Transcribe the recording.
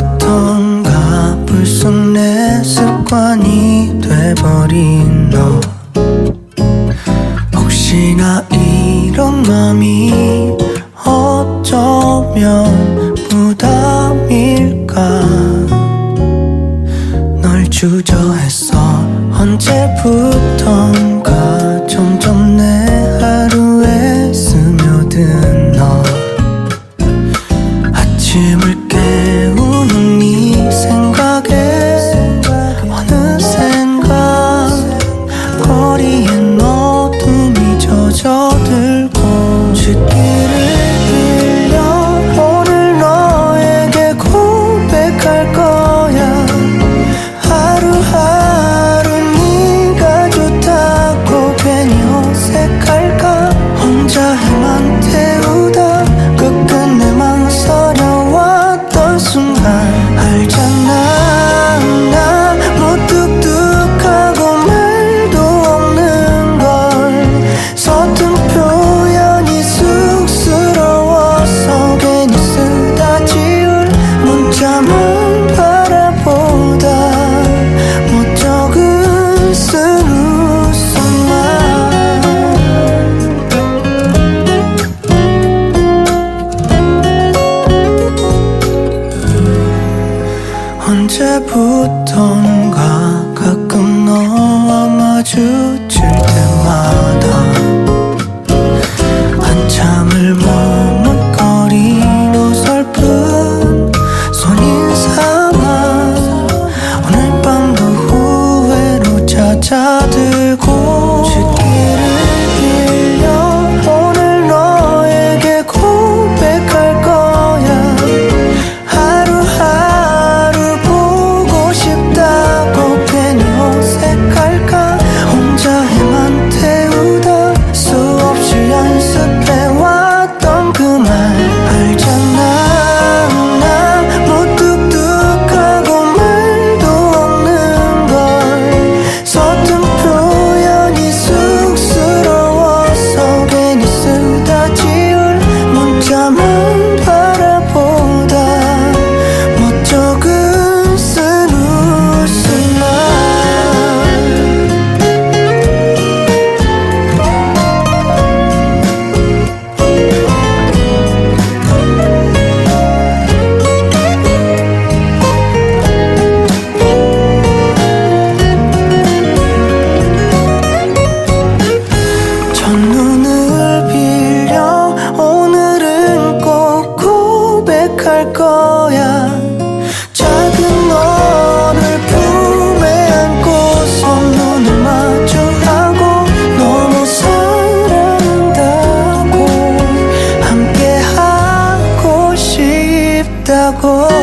언제부턴가 불쑥 내 습관이 돼버린 너. 혹시나 이런 맘이 어쩌면 부담일까? 널 주지 부터 언제부턴 过。